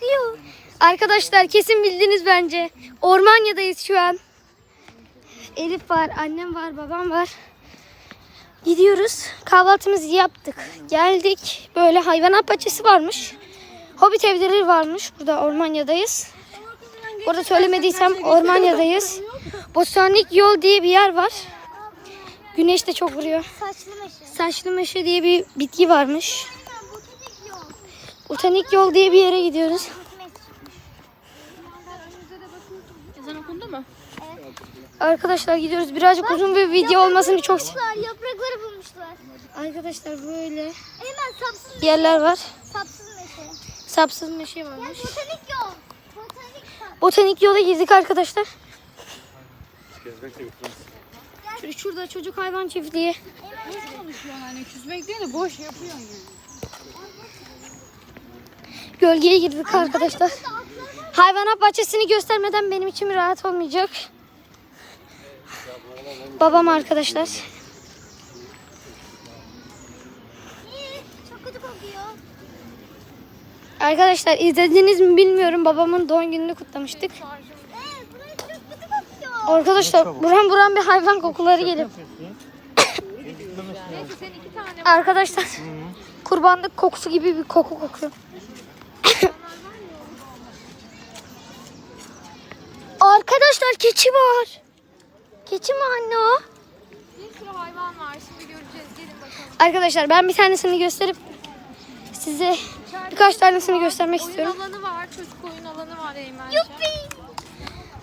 kokuyor. Arkadaşlar kesin bildiniz bence. Ormanya'dayız şu an. Elif var, annem var, babam var. Gidiyoruz. Kahvaltımızı yaptık. Geldik. Böyle hayvanat bahçesi varmış. Hobbit evleri varmış. Burada Ormanya'dayız. Burada söylemediysem Ormanya'dayız. Botanik yol diye bir yer var. Güneş de çok vuruyor. Saçlı meşe. Saçlı meşe diye bir bitki varmış. Botanik yol diye bir yere gidiyoruz. Ezan okundu mu? Arkadaşlar gidiyoruz. Birazcık uzun bir video olmasını çok Bulmuşlar, yaprakları bulmuşlar. Arkadaşlar böyle Hemen sapsız, yerler var. sapsız meşe. Sapsız meşe varmış. Botanik yok. Botanik sap. Botanik yola girdik arkadaşlar. Şurada çocuk hayvan çiftliği. Konuşuyorsun hani küsmek değil de boş yapıyorsun yani. Gölgeye girdik arkadaşlar. Hayvanat bahçesini göstermeden benim içim rahat olmayacak. Babam arkadaşlar. İyi, Çok kötü kokuyor. Arkadaşlar izlediniz mi bilmiyorum. Babamın doğum gününü kutlamıştık. Arkadaşlar buram buram bir hayvan kokuları geliyor. Arkadaşlar kurbanlık kokusu gibi bir koku kokuyor. Arkadaşlar keçi var. Keçi mi anne o? bir sürü hayvan var. Şimdi göreceğiz. Gelin bakalım. Arkadaşlar ben bir tanesini gösterip size birkaç tanesini göstermek Oyun istiyorum. alanı var. Çocuk oyun alanı var Eymen.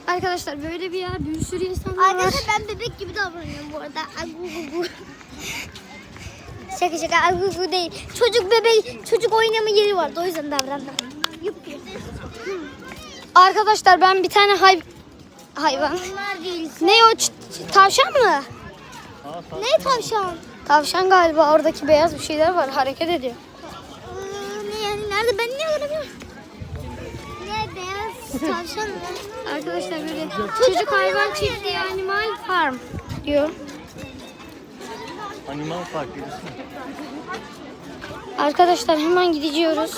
Arkadaşlar böyle bir yer bir sürü insanlar var. Arkadaşlar ben bebek gibi davranıyorum bu arada. Agugugu. şaka şaka agugu değil. Çocuk bebek, çocuk oynama yeri vardı o yüzden davrandım. Yuppi. Arkadaşlar ben bir tane hay hayvan. Bunlar değil. Ne o tavşan mı? Ne tavşan? Tavşan galiba oradaki beyaz bir şeyler var hareket ediyor. Ee, ne yani nerede ben niye göremiyorum? Ne beyaz tavşan mı? Arkadaşlar böyle çocuk hayvan çiftliği animal farm diyor. Animal Park gibisin. Arkadaşlar hemen gidiyoruz.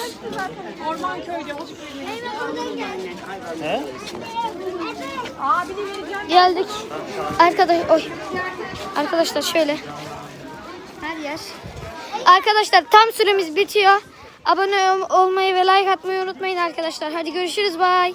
Orman köyde hoş He? Geldik. Arkadaş oy. Arkadaşlar şöyle. Her yer. Arkadaşlar tam süremiz bitiyor. Abone ol- olmayı ve like atmayı unutmayın arkadaşlar. Hadi görüşürüz. Bye.